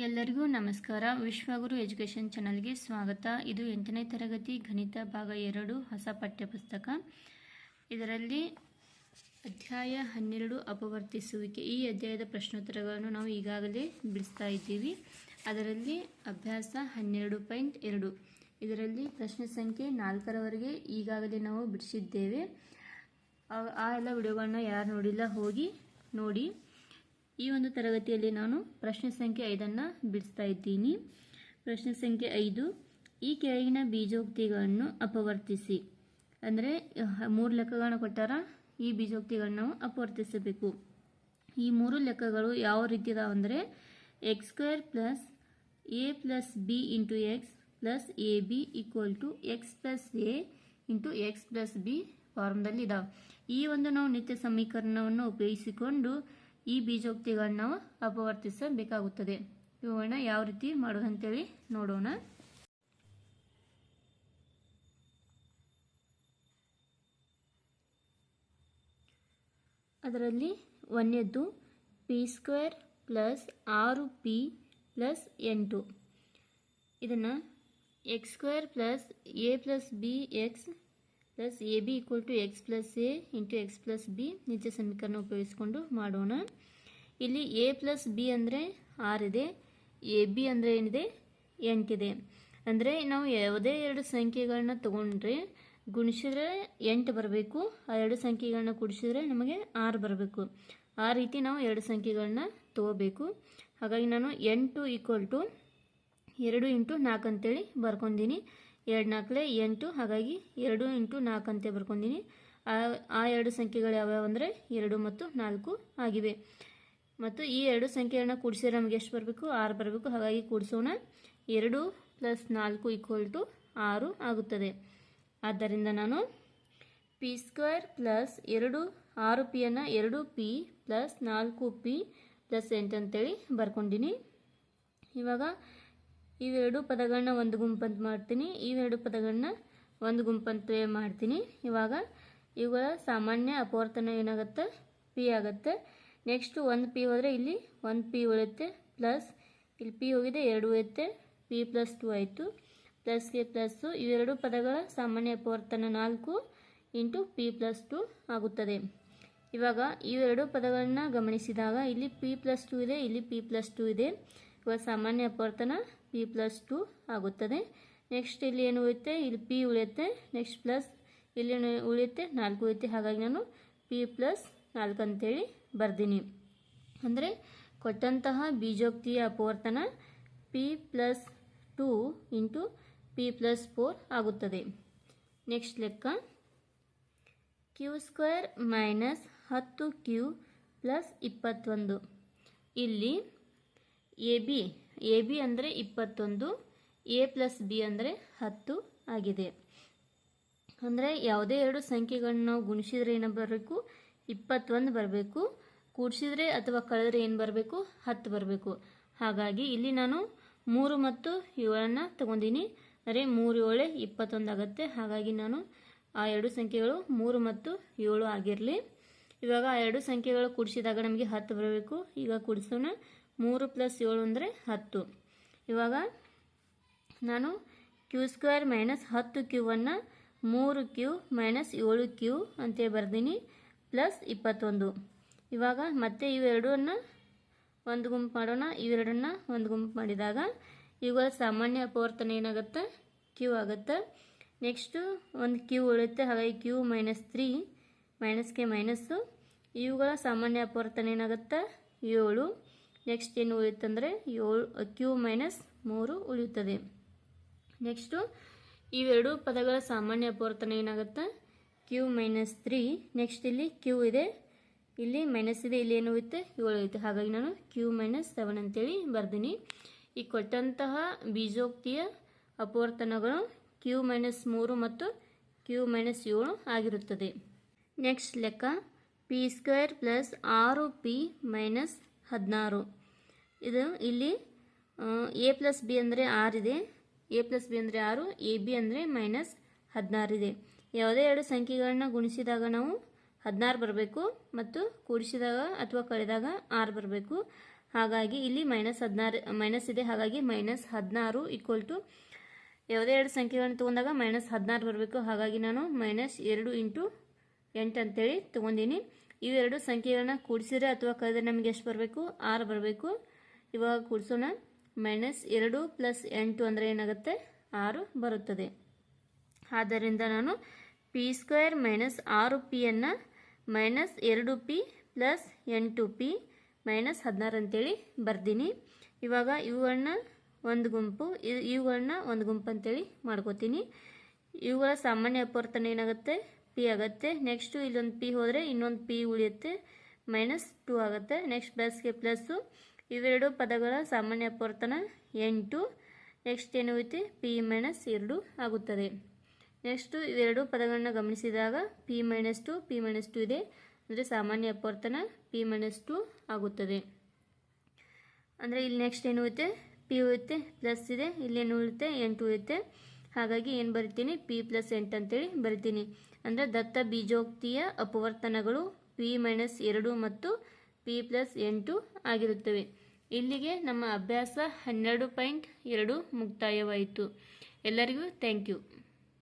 ಎಲ್ಲರಿಗೂ ನಮಸ್ಕಾರ. ವಿಶ್ವಗುರು ಎಜುಕೇಷನ್ ಚಾನಲ್ಗೆ ಸ್ವಾಗತ. ಇದು ಎಂಟನೇ ತರಗತಿ ಗಣಿತ ಭಾಗ ಎರಡು, ಹೊಸ ಪಠ್ಯಪುಸ್ತಕ. ಇದರಲ್ಲಿ ಅಧ್ಯಾಯ ಹನ್ನೆರಡು ಅಪವರ್ತಿಸುವಿಕೆ. ಈ ಅಧ್ಯಾಯದ ಪ್ರಶ್ನೋತ್ತರಗಳನ್ನು ನಾವು ಈಗಾಗಲೇ ಬಿಡಿಸ್ತಾ ಇದ್ದೀವಿ. ಅದರಲ್ಲಿ ಅಭ್ಯಾಸ ಹನ್ನೆರಡು ಪಾಯಿಂಟ್ ಎರಡು. ಇದರಲ್ಲಿ ಪ್ರಶ್ನೆ ಸಂಖ್ಯೆ ನಾಲ್ಕರವರೆಗೆ ಈಗಾಗಲೇ ನಾವು ಬಿಡಿಸಿದ್ದೇವೆ. ಆ- ಎಲ್ಲ ವಿಡಿಯೋಗಳನ್ನ ಯಾರು ನೋಡಿಲ್ಲ, ಹೋಗಿ ನೋಡಿ. ಈ ಒಂದು ತರಗತಿಯಲ್ಲಿ ನಾನು ಪ್ರಶ್ನೆ ಸಂಖ್ಯೆ ಐದನ್ನು ಬಿಡಿಸ್ತಾ ಇದ್ದೀನಿ. ಪ್ರಶ್ನೆ ಸಂಖ್ಯೆ ಐದು, ಈ ಕೆಳಗಿನ ಬೀಜೋಕ್ತಿಗಳನ್ನು ಅಪವರ್ತಿಸಿ. ಅಂದರೆ ಮೂರು ಲೆಕ್ಕಗಳನ್ನು ಕೊಟ್ಟಾರ? ಈ ಬೀಜೋಕ್ತಿಗಳನ್ನ ನಾವು ಅಪವರ್ತಿಸಬೇಕು. ಈ ಮೂರು ಲೆಕ್ಕಗಳು ಯಾವ ರೀತಿ ಇದಾವೆ ಅಂದರೆ, x square plus a plus b into x plus a b equal to x plus a into x plus b ಫಾರ್ಮ್ದಲ್ಲಿ ಇದಾವೆ. ಈ ಒಂದು ನಾವು ನಿತ್ಯ ಸಮೀಕರಣವನ್ನು ಉಪಯೋಗಿಸಿಕೊಂಡು ಈ ಬೀಜೋಕ್ತಿಗಳನ್ನ ನಾವು ಅಪವರ್ತಿಸಬೇಕಾಗುತ್ತದೆ. ಇವುಗಳನ್ನ ಯಾವ ರೀತಿ ಮಾಡೋದಂತೇಳಿ ನೋಡೋಣ. ಅದರಲ್ಲಿ ಒಂದನೇದ್ದು ಪಿ ಸ್ಕ್ವೇರ್ ಪ್ಲಸ್ ಆರು ಪಿ ಪ್ಲಸ್ ಎಂಟು. ಇದನ್ನು x square plus a plus b x plus a b equal to x plus a into x plus b ನಿಜ ಸಮೀಕರಣ ಉಪಯೋಗಿಸ್ಕೊಂಡು ಮಾಡೋಣ. ಇಲ್ಲಿ ಎ ಪ್ಲಸ್ ಬಿ ಅಂದರೆ ಆರಿದೆ ಎ ಬಿ ಅಂದರೆ ಏನಿದೆ? ಎಂಟಿದೆ ಅಂದರೆ ನಾವು ಯಾವುದೇ ಎರಡು ಸಂಖ್ಯೆಗಳನ್ನ ತಗೊಂಡ್ರೆ ಗುಣಿಸಿದ್ರೆ ಎಂಟು ಬರಬೇಕು. ಆ ಎರಡು ಸಂಖ್ಯೆಗಳನ್ನ ಕೂಡಿಸಿದ್ರೆ ನಮಗೆ ಆರು ಬರಬೇಕು. ಆ ರೀತಿ ನಾವು ಎರಡು ಸಂಖ್ಯೆಗಳನ್ನ ತಗೋಬೇಕು. ಹಾಗಾಗಿ ನಾನು ಎಂಟು ಈಕ್ವಲ್ ಟು ಎರಡು ಇಂಟು ನಾಲ್ಕು ಅಂತೇಳಿ ಬರ್ಕೊಂಡೀನಿ. ಎರಡು ನಾಲ್ಕಲೆ ಎಂಟು, ಹಾಗಾಗಿ ಎರಡು ಇಂಟು ನಾಲ್ಕು ಅಂತ ಬರ್ಕೊಂಡಿನಿ. ಆ ಎರಡು ಸಂಖ್ಯೆಗಳು ಯಾವ್ಯಾವ ಅಂದರೆ ಎರಡು ಮತ್ತು ನಾಲ್ಕು ಆಗಿವೆ. ಮತ್ತು ಈ ಎರಡು ಸಂಖ್ಯೆಗಳನ್ನ ಕೂಡಿಸಿದ್ರೆ ನಮಗೆ ಎಷ್ಟು ಬರಬೇಕು? ಆರು ಬರಬೇಕು. ಹಾಗಾಗಿ ಕೂಡಿಸೋಣ. ಎರಡು ಪ್ಲಸ್ ನಾಲ್ಕು ಈಕ್ವಲ್ ಟು ಆರು ಆಗುತ್ತದೆ. ಆದ್ದರಿಂದ ನಾನು ಪಿ ಸ್ಕ್ವೇರ್ ಪ್ಲಸ್ ಎರಡು ಆರು ಪಿಯನ್ನು ಎರಡು ಪಿ ಪ್ಲಸ್ ನಾಲ್ಕು ಪಿ ಪ್ಲಸ್ ಎಂಟು ಅಂತೇಳಿ ಬರ್ಕೊಂಡಿನಿ. ಇವಾಗ ಇವೆರಡು ಪದಗಳನ್ನ ಒಂದು ಗುಂಪಂತ ಮಾಡ್ತೀನಿ. ಇವೆರಡು ಪದಗಳನ್ನ ಒಂದು ಗುಂಪಂತ ಮಾಡ್ತೀನಿ. ಇವಾಗ ಇವುಗಳ ಸಾಮಾನ್ಯ ಅಪವರ್ತನ ಏನಾಗುತ್ತೆ? ಪಿ ಆಗುತ್ತೆ. ನೆಕ್ಸ್ಟ್ ಒಂದು ಪಿ ಹೋದರೆ ಇಲ್ಲಿ ಒಂದು ಪಿ ಉಳಿಯುತ್ತೆ. ಪ್ಲಸ್ ಇಲ್ಲಿ ಪಿ ಹೋಗಿದೆ, ಎರಡು ಉಳಿಯುತ್ತೆ. ಪಿ ಪ್ಲಸ್ ಟು ಆಯಿತು. ಪ್ಲಸ್ಗೆ ಪ್ಲಸ್ಸು ಇವೆರಡು ಪದಗಳ ಸಾಮಾನ್ಯ ಅಪವರ್ತನ ನಾಲ್ಕು ಇಂಟು ಪಿ ಪ್ಲಸ್ ಟು ಆಗುತ್ತದೆ. ಇವಾಗ ಇವೆರಡು ಪದಗಳನ್ನ ಗಮನಿಸಿದಾಗ ಇಲ್ಲಿ ಪಿ ಪ್ಲಸ್ ಟು ಇದೆ, ಇಲ್ಲಿ ಪಿ ಪ್ಲಸ್ ಟು ಇದೆ. ಇವಾಗ ಸಾಮಾನ್ಯ ಅಪವರ್ತನ ಪಿ ಪ್ಲಸ್ ಟು ಆಗುತ್ತದೆ. ನೆಕ್ಸ್ಟ್ ಇಲ್ಲಿ ಏನು ಉಳಿಯುತ್ತೆ? ಇಲ್ಲಿ ಪಿ ಉಳಿಯುತ್ತೆ. ನೆಕ್ಸ್ಟ್ ಪ್ಲಸ್ ಇಲ್ಲಿ ಉಳಿಯುತ್ತೆ? ನಾಲ್ಕು ಉಳಿಯುತ್ತೆ. ಹಾಗಾಗಿ ನಾನು ಪಿ ಪ್ಲಸ್ ನಾಲ್ಕು ಅಂತೇಳಿ ಬರ್ದೀನಿ. ಅಂದರೆ ಕೊಟ್ಟಂತಹ ಬೀಜೋಕ್ತಿಯ ಅಪವರ್ತನ p plus two into p plus four ಆಗುತ್ತದೆ. ನೆಕ್ಸ್ಟ್ ಲೆಕ್ಕ. ಕ್ಯೂ ಸ್ಕ್ವೇರ್ ಮೈನಸ್ ಹತ್ತು ಕ್ಯೂ ಪ್ಲಸ್ ಇಪ್ಪತ್ತೊಂದು. ಇಲ್ಲಿ ಎ ಬಿ ಎ ಬಿ ಅಂದರೆ ಇಪ್ಪತ್ತೊಂದು ಎ ಪ್ಲಸ್ ಬಿ ಅಂದರೆ ಹತ್ತು ಆಗಿದೆ. ಅಂದರೆ ಯಾವುದೇ ಎರಡು ಸಂಖ್ಯೆಗಳನ್ನ ನಾವು ಗುಣಿಸಿದರೆ ಏನು ಬರಬೇಕು? ಇಪ್ಪತ್ತೊಂದು ಬರಬೇಕು. ಕೂಡಿಸಿದರೆ ಅಥವಾ ಕಳೆದ್ರೆ ಏನು ಬರಬೇಕು? ಹತ್ತು ಬರಬೇಕು. ಹಾಗಾಗಿ ಇಲ್ಲಿ ನಾನು ಮೂರು ಮತ್ತು ಏಳನ್ನು ತಗೊಂಡಿನಿ. ಅಂದರೆ ಮೂರು, ಏಳೆ, ಇಪ್ಪತ್ತೊಂದು ಆಗುತ್ತೆ. ಹಾಗಾಗಿ ನಾನು ಆ ಎರಡು ಸಂಖ್ಯೆಗಳು ಮೂರು ಮತ್ತು ಏಳು ಆಗಿರಲಿ. ಇವಾಗ ಆ ಎರಡು ಸಂಖ್ಯೆಗಳು ಕೂಡಿಸಿದಾಗ ನಮಗೆ ಹತ್ತು ಬರಬೇಕು. ಈಗ ಕೂಡಿಸೋಣ. ಮೂರು ಪ್ಲಸ್ ಏಳು ಅಂದರೆ ಹತ್ತು. ಇವಾಗ ನಾನು ಕ್ಯೂ ಸ್ಕ್ವೇರ್ ಮೈನಸ್ ಹತ್ತು ಕ್ಯೂವನ್ನು ಮೂರು ಕ್ಯೂ ಮೈನಸ್ ಏಳು ಕ್ಯೂ ಅಂತೇಳಿ ಬರ್ದೀನಿ, ಪ್ಲಸ್ ಇಪ್ಪತ್ತೊಂದು. ಇವಾಗ ಮತ್ತೆ ಇವೆರಡನ್ನು ಒಂದು ಗುಂಪು ಮಾಡೋಣ. ಇವೆರಡನ್ನು ಒಂದು ಗುಂಪು ಮಾಡಿದಾಗ ಇವುಗಳ ಸಾಮಾನ್ಯ ಅಪವರ್ತನ ಏನಾಗುತ್ತೆ? ಕ್ಯೂ ಆಗುತ್ತೆ? ನೆಕ್ಸ್ಟು ಒಂದು ಕ್ಯೂ ಉಳಿಯುತ್ತೆ ಹಾಗಾಗಿ ಕ್ಯೂ ಮೈನಸ್ ತ್ರೀ, ಮೈನಸ್ಗೆ ಮೈನಸ್ಸು. ಇವುಗಳ ಸಾಮಾನ್ಯ ಅಪವರ್ತನ ಏನಾಗುತ್ತೆ? ಏಳು. ನೆಕ್ಸ್ಟ್ ಏನು ಉಳಿಯುತ್ತಂದರೆ ಏಳು ಕ್ಯೂ ಮೈನಸ್ ಮೂರು ಉಳಿಯುತ್ತದೆ. ನೆಕ್ಸ್ಟು ಇವೆರಡೂ ಪದಗಳ ಸಾಮಾನ್ಯ ಅಪವರ್ತನ ಏನಾಗುತ್ತೆ? ಕ್ಯೂ ಮೈನಸ್ ತ್ರೀ ನೆಕ್ಸ್ಟ್ ಇಲ್ಲಿ ಕ್ಯೂ ಇದೆ. ಇಲ್ಲಿ ಮೈನಸ್ ಇದೆ, ಇಲ್ಲಿ ಏನು ಉಳಿಯುತ್ತೆ? ಏಳು ಉಳಿಯುತ್ತೆ. ಹಾಗಾಗಿ ನಾನು ಕ್ಯೂ ಮೈನಸ್ ಸೆವೆನ್ ಅಂತೇಳಿ ಬರ್ದೀನಿ. ಈ ಕೊಟ್ಟಂತಹ ಬೀಜೋಕ್ತಿಯ ಅಪವರ್ತನಗಳು ಕ್ಯೂ ಮೈನಸ್ ಮೂರು ಮತ್ತು ಕ್ಯೂ ಮೈನಸ್ ಏಳು ಆಗಿರುತ್ತದೆ. ನೆಕ್ಸ್ಟ್ ಲೆಕ್ಕ ಪಿ ಸ್ಕ್ವೇರ್ ಪ್ಲಸ್ ಆರು ಪಿ ಮೈನಸ್ ಹದಿನಾರು. ಇದು ಇಲ್ಲಿ ಎ ಪ್ಲಸ್ ಬಿ ಅಂದರೆ ಆರಿದೆ ಎ ಪ್ಲಸ್ ಬಿ ಅಂದರೆ ಆರು ಎ ಬಿ ಅಂದರೆ ಮೈನಸ್ ಹದಿನಾರಿದೆ ಯಾವುದೇ ಎರಡು ಸಂಖ್ಯೆಗಳನ್ನ ಗುಣಿಸಿದಾಗ ನಾವು ಹದಿನಾರು ಬರಬೇಕು ಮತ್ತು ಕೂಡಿಸಿದಾಗ ಅಥವಾ ಕಳೆದಾಗ ಆರು ಬರಬೇಕು. ಹಾಗಾಗಿ ಇಲ್ಲಿ ಮೈನಸ್ ಹದಿನಾರು ಮೈನಸ್ ಇದೆ. ಹಾಗಾಗಿ ಮೈನಸ್ ಹದಿನಾರು ಈಕ್ವಲ್ ಟು ಯಾವುದೇ ಎರಡು ಸಂಖ್ಯೆಗಳನ್ನು ತೊಗೊಂಡಾಗ ಮೈನಸ್ ಹದಿನಾರು ಬರಬೇಕು. ಹಾಗಾಗಿ ನಾನು ಮೈನಸ್ ಎರಡು ಇಂಟು ಎಂಟು ಅಂತೇಳಿ ತೊಗೊಂಡಿನಿ. ಇವೆರಡು ಸಂಖ್ಯೆಗಳನ್ನ ಕೂಡಿಸಿದ್ರೆ ಅಥವಾ ಕಳೆದ್ರೆ ನಮಗೆ ಎಷ್ಟು ಬರಬೇಕು? ಆರು ಬರಬೇಕು. ಇವಾಗ ಕೂಡಿಸೋಣ. ಮೈನಸ್ ಎರಡು ಪ್ಲಸ್ ಎಂಟು ಅಂದರೆ ಏನಾಗುತ್ತೆ? ಆರು ಬರುತ್ತದೆ. ಆದ್ದರಿಂದ ನಾನು ಪಿ ಸ್ಕ್ವೇರ್ ಮೈನಸ್ ಆರು ಪಿಯನ್ನು ಮೈನಸ್ ಎರಡು ಪಿ ಪ್ಲಸ್ ಎಂಟು ಪಿ ಮೈನಸ್ ಹದಿನಾರು ಅಂತೇಳಿ ಬರ್ದೀನಿ. ಇವಾಗ ಇವುಗಳನ್ನ ಒಂದು ಗುಂಪು ಇವುಗಳನ್ನ ಒಂದು ಗುಂಪು ಅಂತೇಳಿ ಮಾಡ್ಕೋತೀನಿ. ಇವುಗಳ ಸಾಮಾನ್ಯ ಅಪವರ್ತನ ಏನಾಗುತ್ತೆ? ಪಿ ಆಗುತ್ತೆ. ನೆಕ್ಸ್ಟು ಇಲ್ಲೊಂದು ಪಿ ಹೋದರೆ ಇನ್ನೊಂದು ಪಿ ಉಳಿಯುತ್ತೆ. ಮೈನಸ್ ಟು ಆಗುತ್ತೆ. ನೆಕ್ಸ್ಟ್ ಪ್ಲಸ್ಗೆ ಪ್ಲಸ್ಸು ಇವೆರಡು ಪದಗಳ ಸಾಮಾನ್ಯ ಅಪವರ್ತನ ಎಂಟು. ನೆಕ್ಸ್ಟ್ ಏನು ಉಳಿತೆ ಪಿ ಮೈನಸ್ ಎರಡು ಆಗುತ್ತದೆ. ನೆಕ್ಸ್ಟು ಇವೆರಡು ಪದಗಳನ್ನ ಗಮನಿಸಿದಾಗ p minus two p minus two ಇದೆ. ಅಂದರೆ ಸಾಮಾನ್ಯ ಅಪವರ್ತನ ಪಿ ಮೈನಸ್ ಟು ಆಗುತ್ತದೆ. ಅಂದರೆ ಇಲ್ಲಿ ನೆಕ್ಸ್ಟ್ ಏನು ಐತೆ ಪಿ ಉಳಿಯುತ್ತೆ ಪ್ಲಸ್ ಇದೆ. ಇಲ್ಲೇನು ಉಳಿಯುತ್ತೆ? ಎಂಟು ಉಳಿಯುತ್ತೆ. ಹಾಗಾಗಿ ಏನು ಬರಿತೀನಿ? ಪಿ ಪ್ಲಸ್ ಎಂಟು ಅಂತೇಳಿ ಬರಿತೀನಿ. ಅಂದರೆ ದತ್ತ ಬೀಜೋಕ್ತಿಯ ಅಪವರ್ತನಗಳು ಪಿ ಮೈನಸ್ ಎರಡು ಮತ್ತು ಪಿ ಪ್ಲಸ್ ಎಂಟು ಆಗಿರುತ್ತವೆ. ಇಲ್ಲಿಗೆ ನಮ್ಮ ಅಭ್ಯಾಸ ಹನ್ನೆರಡು ಪಾಯಿಂಟ್ ಎರಡು ಮುಕ್ತಾಯವಾಯಿತು. ಎಲ್ಲರಿಗೂ ಥ್ಯಾಂಕ್ ಯು